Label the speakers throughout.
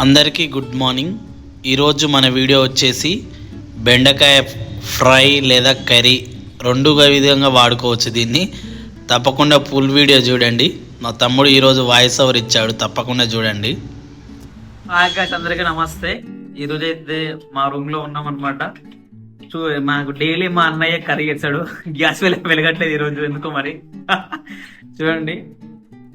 Speaker 1: అందరికీ good morning. ఈరోజు మన వీడియో వచ్చేసి బెండకాయ ఫ్రై లేదా కర్రీ రెండు విధంగా వాడుకోవచ్చు దీన్ని. తప్పకుండా ఫుల్ వీడియో చూడండి. మా తమ్ముడు ఈరోజు వాయిస్ ఓవర్ ఇచ్చాడు తప్పకుండా చూడండి.
Speaker 2: హాయ్ అందరికీ నమస్తే. ఈ అయితే మా రూమ్లో ఉన్నాం అనమాట చూ మాకు డైలీ మా అన్నయ్య కర్రీ ఇచ్చాడు గ్యాస్ వెల వెలగట్లేదు ఈరోజు ఎందుకు మరి? చూడండి.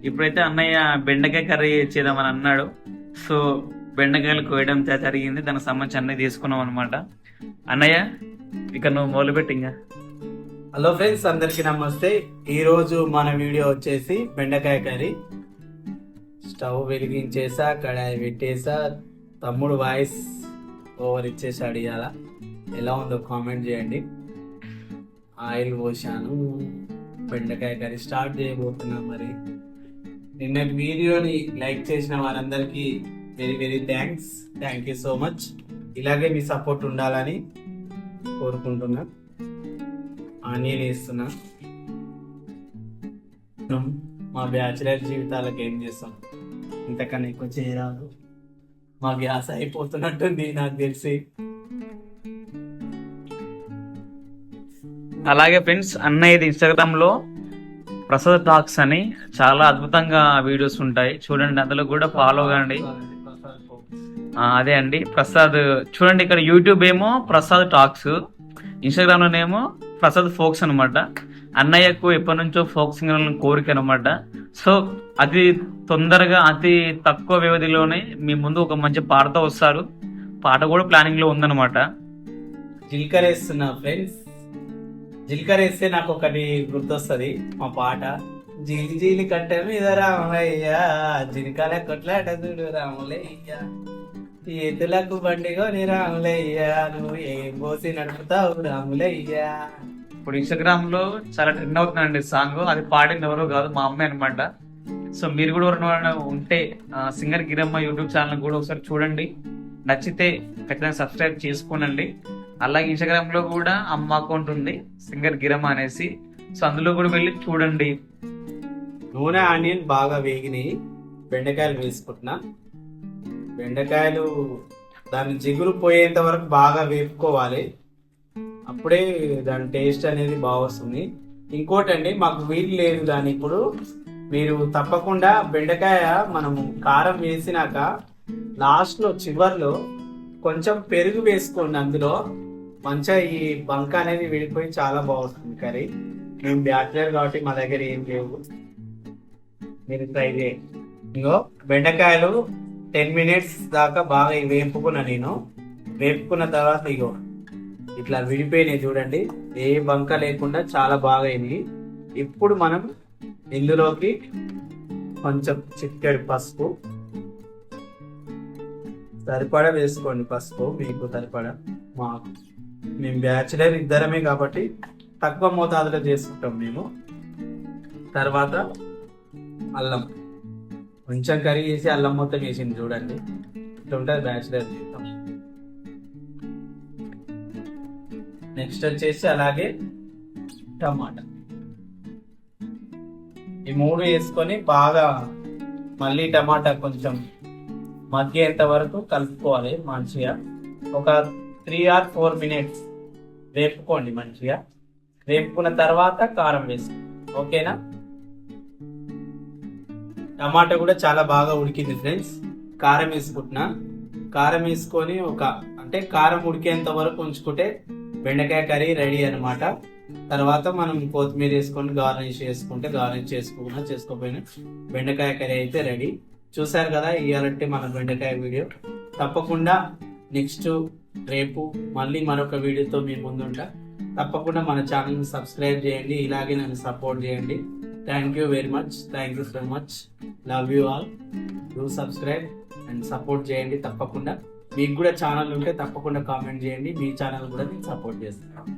Speaker 2: ఇప్పుడైతే అన్నయ్య బెండకాయ కర్రీ చేద్దామని అన్నాడు. సో బెండకాయలు కోయడం జరిగింది. దానికి సంబంధించి అన్నీ తీసుకున్నాం అనమాట అన్నయ్య ఇక నువ్వు మొదలుపెట్టి ఇంకా
Speaker 3: హలో ఫ్రెండ్స్ అందరికీ నమస్తే. ఈరోజు మన వీడియో వచ్చేసి బెండకాయ కర్రీ. స్టవ్ వెలిగించేసా కడాయి పెట్టేసా. తమ్ముడు వాయిస్ ఓవర్ ఇచ్చేసాడు ఇవాళ ఎలా ఉందో కామెంట్ చేయండి. ఆయిల్ పోసాను. బెండకాయ కర్రీ స్టార్ట్ చేయబోతున్నా మరి. నిన్న వీడియోని లైక్ చేసిన వారందరికీ very very thanks. Thank you so much. ఇలాగే మీ సపోర్ట్ ఉండాలని కోరుకుంటున్నా. ఆనియన్ వేస్తున్నా మా బ్యాచిలర్ జీవితాలకు ఏం చేస్తాం? ఇంతకన్నా ఎక్కువ చేయరాదు. మా గ్యాస్ అయిపోతున్నట్టుంది నాకు తెలిసి.
Speaker 2: అలాగే ఫ్రెండ్స్ అన్నయ్యది ఇన్స్టాగ్రామ్లో ప్రసాద్ టాక్స్ అని. చాలా అద్భుతంగా వీడియోస్ ఉంటాయి. చూడండి అందులో కూడా ఫాలో కండి. అదే అండి. ప్రసాద్ చూడండి ఇక్కడ యూట్యూబ్ ఏమో ప్రసాద్ టాక్స్ ఇన్స్టాగ్రామ్ లోనేమో ప్రసాద్ ఫోక్స్ అనమాట అన్నయ్యకు ఎప్పటి నుంచో ఫోక్ కోరిక అనమాట సో అతి తొందరగా అతి తక్కువ వ్యవధిలోనే మీ ముందు ఒక మంచి పాటతో వస్తారు. పాట కూడా ప్లానింగ్లో ఉందన్నమాట.
Speaker 3: జిల్కరేస్తున్నా ఫ్రెండ్స్ జిల్కరేస్తే వేస్తే నాకు ఒకటి గుర్తొస్తుంది మా పాట. జీలి జీలి కట్ట మీద రామయ్య జీలికల కొట్లాట చూడు రాములయ్య. ఎద్దులకు బండిగోని కొని రాములయ్య నువ్వు ఏం పోసి నడుపుతావు రాములయ్య?
Speaker 2: ఇప్పుడు ఇన్స్టాగ్రామ్లో చాలా ట్రెండ్ అవుతుందండి సాంగ్. అది పాడింది ఎవరో కాదు మా అమ్మాయి అనమాట సో మీరు కూడా ఎవరైనా ఉంటే సింగర్ గిరమ్మ యూట్యూబ్ ఛానల్ కూడా ఒకసారి చూడండి. నచ్చితే ఖచ్చితంగా సబ్స్క్రైబ్ చేసుకోనండి. అలాగే ఇన్స్టాగ్రామ్లో కూడా అమ్మ అకౌంట్ ఉంది సింగర్ గిరమ్మ అనేసి. సో అందులో కూడా వెళ్ళి చూడండి.
Speaker 3: నూనె ఆనియన్ బాగా వేగినాయి బెండకాయలు వేసుకుంటున్నా. బెండకాయలు దాని జిగురు పోయేంత వరకు బాగా వేపుకోవాలి. అప్పుడే దాని టేస్ట్ అనేది బాగా వస్తుంది ఇంకోటండి మాకు వీలు లేదు దాని ఇప్పుడు. మీరు తప్పకుండా బెండకాయ మనము కారం వేసినాక లాస్ట్లో చివర్లో కొంచెం పెరుగు వేసుకోండి అందులో. మంచిగా ఈ బంక అనేది విడిపోయి చాలా బాగుంటుంది కర్రీ. మేము బ్యాచిలర్ కాబట్టి మా దగ్గర ఏం లేవు. మీరు ట్రై చేయండి. ఇంకో బెండకాయలు టెన్ మినిట్స్ దాకా బాగా వేపుకున్నా నేను. వేపుకున్న తర్వాత ఇగో ఇట్లా విడిపోయినాయి చూడండి. ఏ బంక లేకుండా చాలా బాగా అయినాయి. ఇప్పుడు మనం ఇందులోకి కొంచెం చిక్కడి పసుపు. సరిపడా వేసుకోండి పసుపు మీకు సరిపడా మాకు. మేము బ్యాచిలర్ ఇద్దరమే కాబట్టి తక్కువ మోతాదులో చేసుకుంటాం మేము. తర్వాత అల్లం. కొంచెం కర్రీ చేసి అల్లం మొత్తం వేసింది చూడండి. ఇట్లా ఉంటుంది బ్యాచిలర్ జీవితం. నెక్స్ట్ వచ్చేసి అలాగే టమాటా. ఈ మూడు వేసుకొని బాగా మళ్ళీ టమాటా కొంచెం మగ్గేంత వరకు కలుపుకోవాలి మంచిగా. ఒక త్రీ ఆర్ ఫోర్ మినిట్స్ వేపుకోండి మంచిగా. వేపుకున్న తర్వాత కారం వేసుకోండి. ఓకేనా టమాటా కూడా చాలా బాగా ఉడికింది ఫ్రెండ్స్. కారం వేసుకుంటున్నా. కారం వేసుకొని ఒక అంటే కారం ఉడికేంత వరకు ఉంచుకుంటే బెండకాయ కర్రీ రెడీ అన్నమాట. తర్వాత మనం కొత్తిమీర వేసుకొని గార్నిష్ చేసుకుంటే గార్నిష్ చేసుకున్నా చేసుకోపోయినా బెండకాయ కర్రీ అయితే రెడీ. చూసారు కదా ఇవ్వాలంటే మన బెండకాయ వీడియో. తప్పకుండా నెక్స్ట్ రేపు మళ్ళీ మరొక వీడియోతో మీ ముందుంటా. తప్పకుండా మన ఛానల్ని సబ్స్క్రైబ్ చేయండి ఇలాగే నన్ను సపోర్ట్ చేయండి. Thank you very much thank you so much love you all do subscribe and support చేయండి తప్పకుండా. మీకు కూడా ఛానల్ ఉంటే తప్పకుండా కామెంట్ చేయండి. మీ ఛానల్ కూడా నేను సపోర్ట్ చేస్తాను.